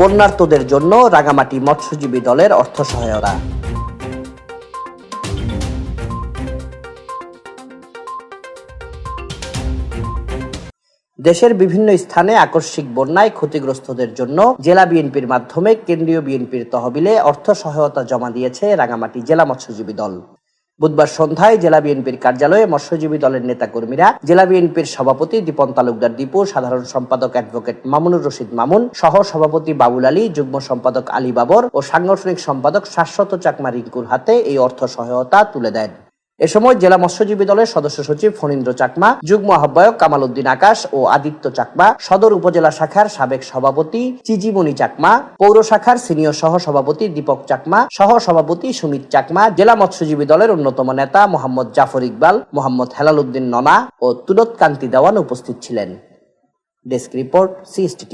বন্যার্তদের জন্য রাঙামাটি মৎস্যজীবী দলের অর্থ সহায়তা দেশের বিভিন্ন স্থানে আকস্মিক বন্যায় ক্ষতিগ্রস্তদের জন্য জেলা বিএনপির মাধ্যমে কেন্দ্রীয় বিএনপির তহবিলে অর্থ সহায়তা জমা দিয়েছে রাঙামাটি জেলা মৎস্যজীবী দল। বুধবার সন্ধ্যায় জেলা বিএনপির কার্যালয়ে মৎস্যজীবী দলের নেতাকর্মীরা জেলা বিএনপির সভাপতি দীপন তালুকদার দীপু, সাধারণ সম্পাদক অ্যাডভোকেট মামুনুর রশিদ মামুন সহ সভাপতি বাবুল আলী, যুগ্ম সম্পাদক আলী বাবর ও সাংগঠনিক সম্পাদক শাশ্বত চাকমা রিঙ্কুর হাতে এই অর্থ সহায়তা তুলে দেন। এ সময় জেলা মৎস্যজীবী দলের সদস্য সচিব ফণীন্দ্র চাকমা, যুগ্ম আহ্বায়ক কামাল উদ্দিন আকাশ ও আদিত্য চাকমা, সদর উপজেলা শাখার সাবেক সভাপতি চিজিমণি চাকমা, পৌর শাখার সিনিয়র সহ সভাপতি দীপক চাকমা সহ সভাপতি সুমিত চাকমা, জেলা মৎস্যজীবী দলের অন্যতম নেতা মোহাম্মদ জাফর ইকবাল, মোহাম্মদ হেলাল উদ্দিন ননা ও তুলত কান্তি দেওয়ান উপস্থিত ছিলেন। Desk report CST